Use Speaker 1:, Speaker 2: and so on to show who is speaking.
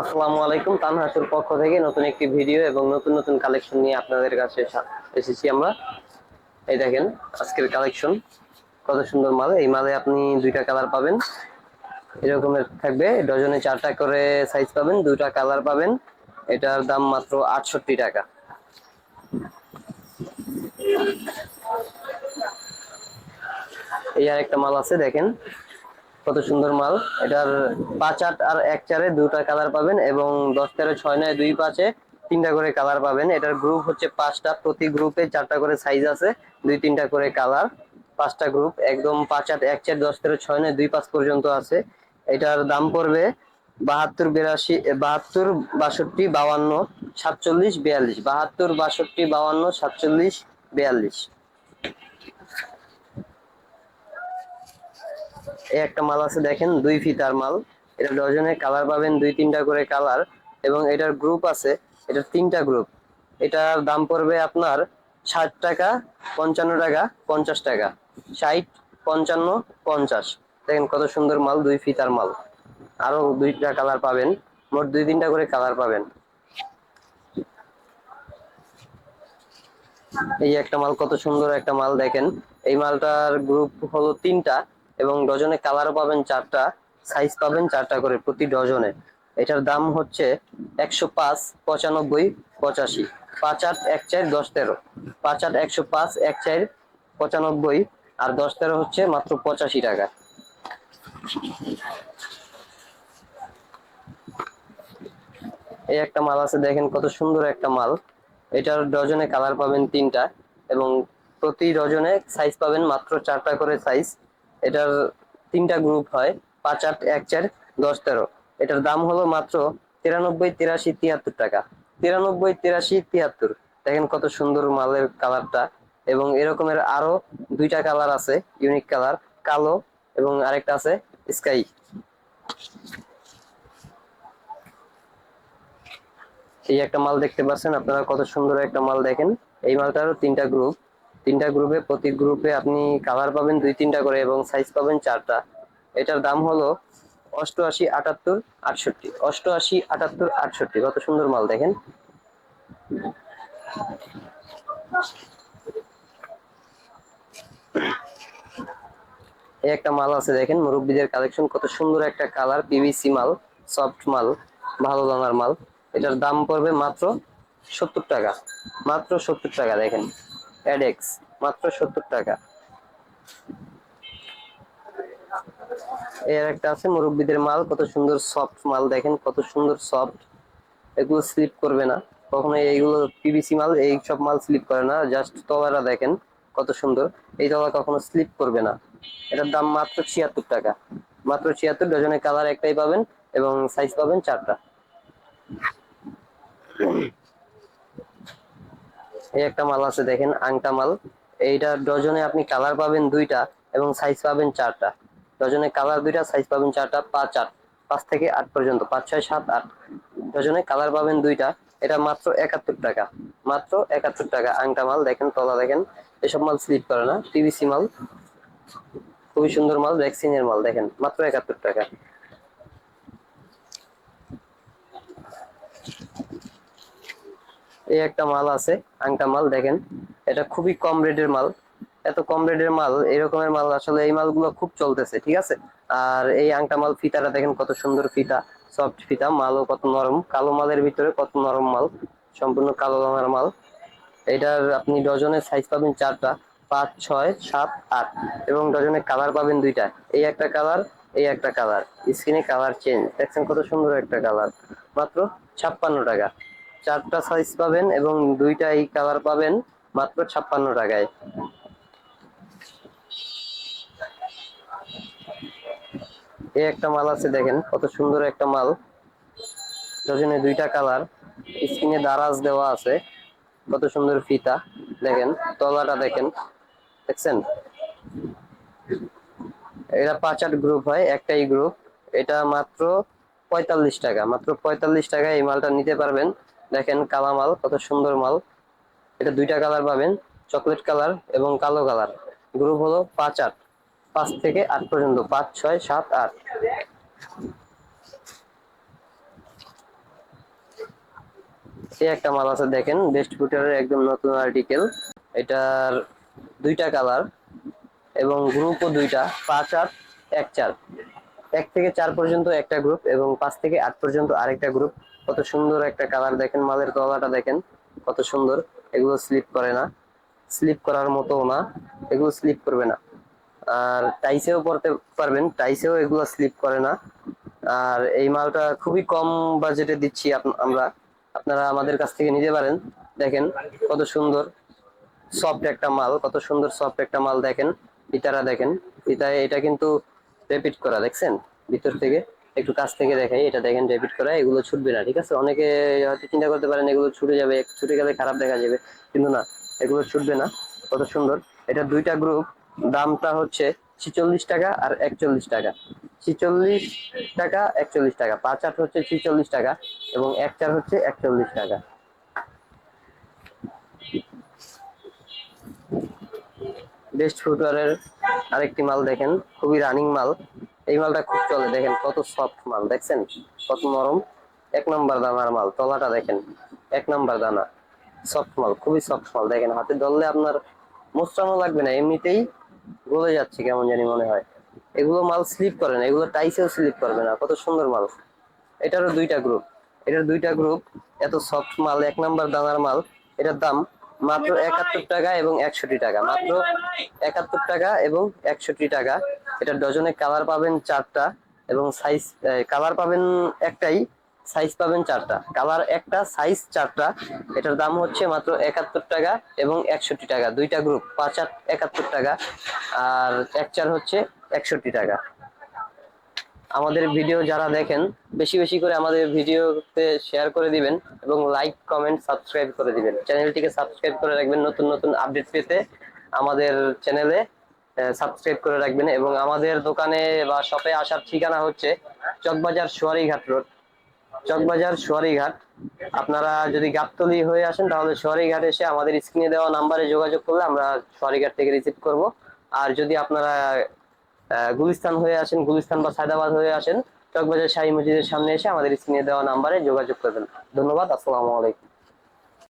Speaker 1: আসসালামু আলাইকুম তানহাসুর পক্ষ থেকে নতুন একটি ভিডিও এবং নতুন নতুন কালেকশন নিয়ে আপনাদের কাছে এসেছি আমরা। এই দেখেন, আজকের কালেকশন কত সুন্দর মাল। এই মালে আপনি দুইটা কালার পাবেন। এরকমের থাকবে। ডজনে চারটা করে সাইজ পাবেন, দুইটা কালার পাবেন। এটার দাম মাত্র আটষট্টি টাকা। এই আর একটা মাল আছে, দেখেন। কত সুন্দর মাল। এটার পাঁচ আট আর এক চারে দুটা কালার পাবেন এবং দশ তেরো, ছয় নয়, দুই পাঁচে তিনটা করে কালার পাবেন। এটার গ্রুপ হচ্ছে পাঁচটা। প্রতি গ্রুপে চারটা করে সাইজ আছে, দুই তিনটা করে কালার। পাঁচটা গ্রুপ একদম পাঁচ আট, এক চার, দশ তেরো, ছয় নয়, দুই পাঁচ পর্যন্ত আছে। এটার দাম পড়বে বাহাত্তর, বিরাশি বাহাত্তর, বাষট্টি, বাউান্ন, সাতচল্লিশ, বিয়াল্লিশ। বাহাত্তর, বাষট্টি, বাউান্ন, সাতচল্লিশ, বিয়াল্লিশ। এই একটা মাল আছে, দেখেন, দুই ফিতার মাল। এটা ডজনে কালার পাবেন, দুই তিনটা করে কালার। এবং এটার গ্রুপ আছে এটার তিনটা গ্রুপ এটার দাম পড়বে আপনার ষাট টাকা, পঞ্চান্ন টাকা, পঞ্চাশ টাকা। ষাট, পঞ্চান্ন, পঞ্চাশ। দেখেন কত সুন্দর মাল, দুই ফিতার মাল। আরও দুইটা কালার পাবেন, মোট দুই তিনটা করে কালার পাবেন। এই একটা মাল, কত সুন্দর একটা মাল, দেখেন। এই মালটার গ্রুপ হলো তিনটা। এবং ডজনে কালারও পাবেন চারটা সাইজ পাবেন চারটা করে প্রতি ডজনে। এটার দাম হচ্ছে একশো পাঁচ, পঁচানব্বই, পঁচাশি। পাঁচ আট, এক চার, দশ তেরো। পাঁচ আট, একশো পাঁচ, এক চার, পঁচানব্বই আর দশ তেরো হচ্ছে মাত্র পঁচাশি টাকা। এই একটা মাল আছে, দেখেন কত সুন্দর একটা মাল। এটার ডজনে কালার পাবেন তিনটা এবং প্রতি ডজনে সাইজ পাবেন মাত্র চারটা করে সাইজ এটার তিনটা গ্রুপ হয়, পাঁচ, আট, এক, চার, দশ, তেরো। এটার দাম হলো মাত্র তিরানব্বই, তিরাশি, তিয়াত্তর টাকা। তিরানব্বই, তিরাশি, তিয়াত্তর। দেখেন কত সুন্দর মালের কালারটা এবং এরকমের আরও দুইটা কালার আছে ইউনিক কালার কালো এবং আরেকটা আছে স্কাই এই একটা মাল দেখতে পাচ্ছেন, আপনারা কত সুন্দর একটা মাল দেখেন। এই মালটারও তিনটা গ্রুপ তিনটা গ্রুপে প্রতি গ্রুপে আপনি কালার পাবেন দুই তিনটা করে এবং সাইজ পাবেন চারটা। এটার দাম হলো অষ্টআশি আটাত্তর আটষট্টি। অষ্টআশি আটাত্তর আটষট্টি। কত সুন্দর মাল দেখেন। এই একটা মাল আছে দেখেন, মুরব্বীদের কালেকশন কত সুন্দর একটা কালার পিভিসি মাল সফট মাল, ভালো দানার মাল। এটার দাম পড়বে মাত্র সত্তর টাকা। মাত্র সত্তর টাকা দেখেন। অ্যাডেক্স মাত্র সত্তর টাকা। এর একটা আছে, মুরব্বীদের মাল, কত সুন্দর সফট মাল, দেখেন কত সুন্দর সফট এগুলো স্লিপ করবে না। কখনো এইগুলো পিভিসি মাল, এই সব মাল স্লিপ করে না। জাস্ট তলাটা দেখেন কত সুন্দর। এই তলা কখনো স্লিপ করবে না। এটার দাম মাত্র ছিয়াত্তর টাকা। মাত্র ছিয়াত্তর ডজনের কালার একটাই পাবেন এবং সাইজ পাবেন চারটা। এই একটা মাল আছে দেখেন, আংটা মাল। এইটা ডজনে আপনি কালার পাবেন দুইটা এবং সাইজ পাবেন চারটা। ডজনে কালার দুইটা সাইজ পাবেন চারটা, পাঁচ আট। পাঁচ থেকে আট পর্যন্ত, পাঁচ, ছয়, সাত, আট। ডজনে কালার পাবেন দুইটা। এটা মাত্র একাত্তর টাকা। মাত্র একাত্তর টাকা আংটা মাল। দেখেন, তলা দেখেন। এসব মাল স্লিপ করে না। টিভিসি মাল। খুবই সুন্দর মাল ভ্যাকসিনের মাল, দেখেন। মাত্র একাত্তর টাকা। এই একটা মাল আছে, আংটা মাল দেখেন। এটা খুবই কম রেটের মাল। এত কম রেটের মাল এরকমের মাল আসলে এই মালগুলো খুব চলতেছে, ঠিক আছে? আর এই আংটা মাল ফিতাটা দেখেন কত সুন্দর ফিতা সফট ফিতা, মালও কত নরম, কালো মালের ভিতরে কত নরম মাল, সম্পূর্ণ কালো রঙের মাল। এটার আপনি ডজনের সাইজ পাবেন চারটা, পাঁচ, ছয়, সাত, আট, এবং ডজনের কালার পাবেন দুইটা। এই একটা কালার এই একটা কালার স্ক্রিনে কালার চেঞ্জ দেখছেন কত সুন্দর একটা কালার মাত্র ছাপ্পান্ন টাকা। চারটা সাইজ পাবেন এবং দুইটা এই কালার পাবেন মাত্র ছাপ্পান্ন টাকায়। এই একটা মাল আছে দেখেন, কত সুন্দর একটা মাল। ডজনে দুইটা কালার স্ক্রিনে দারাজ দেওয়া আছে, কত সুন্দর ফিতা। দেখেন, তলাটা দেখেন, দেখছেন? এটা পাঁচ আট গ্রুপ হয়, একটাই গ্রুপ এটা মাত্র পঁয়তাল্লিশ টাকা, মাত্র পঁয়তাল্লিশ টাকায় এই মালটা নিতে পারবেন। দেখেন কালা মাল, কত সুন্দর মাল। এটা দুইটা কালার পাবেন, চকলেট কালার এবং কালো কালার। গ্রুপ হলো পাঁচ আট, পাঁচ থেকে আট পর্যন্ত, পাঁচ, ছয়, সাত, আট। এই একটা মাল আছে দেখেন বেস্ট ফুটারের একদম নতুন আর্টিকেল এটার দুইটা কালার এবং গ্রুপও দুইটা, পাঁচ আট, এক চার। এক থেকে চার পর্যন্ত একটা গ্রুপ এবং পাঁচ থেকে আট পর্যন্ত আরেকটা গ্রুপ কত সুন্দর একটা কালার দেখেন, মালের তলাটা দেখেন, কত সুন্দর। এগুলো স্লিপ করে না স্লিপ করার মতো না, এগুলো স্লিপ করবে না। আর টাইসেও পড়তে পারবেন টাইসেও এগুলো স্লিপ করে না। আর এই মালটা খুবই কম বাজেটে দিচ্ছি আমরা। আপনারা আমাদের কাছ থেকে নিতে পারেন। দেখেন কত সুন্দর সফট একটা মাল, কত সুন্দর সফট একটা মাল দেখেন। ফিতারা দেখেন, ফিতায় এটা কিন্তু রেপিট করা, দেখছেন? ভিতর থেকে, একটু কাছ থেকে দেখাই, এটা দেখেন রেপিট করা, এগুলো ছুটবে না, ঠিক আছে? অনেকে হয়তো চিন্তা করতে পারেন এগুলো ছুটে যাবে ছুটে গেলে খারাপ দেখা যাবে, কিন্তু না, এগুলো ছুটবে না, কত সুন্দর। এটা দুইটা গ্রুপ দামটা হচ্ছে ছিচল্লিশ টাকা আর একচল্লিশ টাকা। ছিচল্লিশ টাকা, একচল্লিশ টাকা, পাঁচ আট হচ্ছে ছিচল্লিশ টাকা এবং এক চার হচ্ছে একচল্লিশ টাকা। বেস্ট ফুটওয়ারের আরেকটি মাল দেখেন, খুবই রানিং মাল। এই মালটা খুব চলে, দেখেন কত সফট মাল, দেখছেন? কত নরম। এক নাম্বার দানার মাল, তলাটা দেখেন, এক নাম্বার দানা। সফট মাল, খুবই সফট মাল, দেখেন, হাতে ধরলে আপনার মোস্টানো লাগবে না, এমনিতেই গলে যাচ্ছে, কেমন জানি মনে হয়। এগুলো মাল স্লিপ করে না, এগুলো টাইসেও স্লিপ করবে না, কত সুন্দর মাল। এটারও দুইটা গ্রুপ এটার দুইটা গ্রুপ এত সফট মাল, এক নাম্বার দানার মাল, এটার দাম মাত্র একাত্তর টাকা এবং একষট্টি টাকা। মাত্র একাত্তর টাকা এবং একষট্টি টাকা। এটা ডজনে কালার পাবেন চারটা এবং সাইজ কালার পাবেন একটাই সাইজ পাবেন চারটা। কালার একটা সাইজ চারটা। এটার দাম হচ্ছে মাত্র একাত্তর টাকা এবং একষট্টি টাকা। দুইটা গ্রুপ পাঁচ আট একাত্তর টাকা। আর এক চার হচ্ছে একষট্টি টাকা। আমাদের ভিডিও যারা দেখেন, বেশি বেশি করে আমাদের ভিডিওতে শেয়ার করে দিবেন এবং লাইক কমেন্ট সাবস্ক্রাইব করে দিবেন। চ্যানেলটিকে সাবস্ক্রাইব করে রাখবেন, নতুন নতুন আপডেট পেতে আমাদের চ্যানেলে সাবস্ক্রাইব করে রাখবেন এবং আমাদের দোকানে বা শপে আসার ঠিকানা হচ্ছে চকবাজার সোয়ারিঘাট রোড। চকবাজার সোয়ারিঘাট। আপনারা যদি গাবতলি হয়ে আসেন, তাহলে সোয়ারিঘাট এসে আমাদের স্ক্রিনে দেওয়া নাম্বারে যোগাযোগ করলে আমরা সোয়ারিঘাট থেকে রিসিভ করব। আর যদি আপনারা গুলিস্তান হয়ে আসেন, গুলিস্তান বা সায়দাবাদ হয়ে আসেন, চকবাজার শাহী মসজিদের সামনে এসে আমাদের স্ক্রিনে দেওয়া নাম্বারে যোগাযোগ করবেন। ধন্যবাদ, আসসালামু আলাইকুম।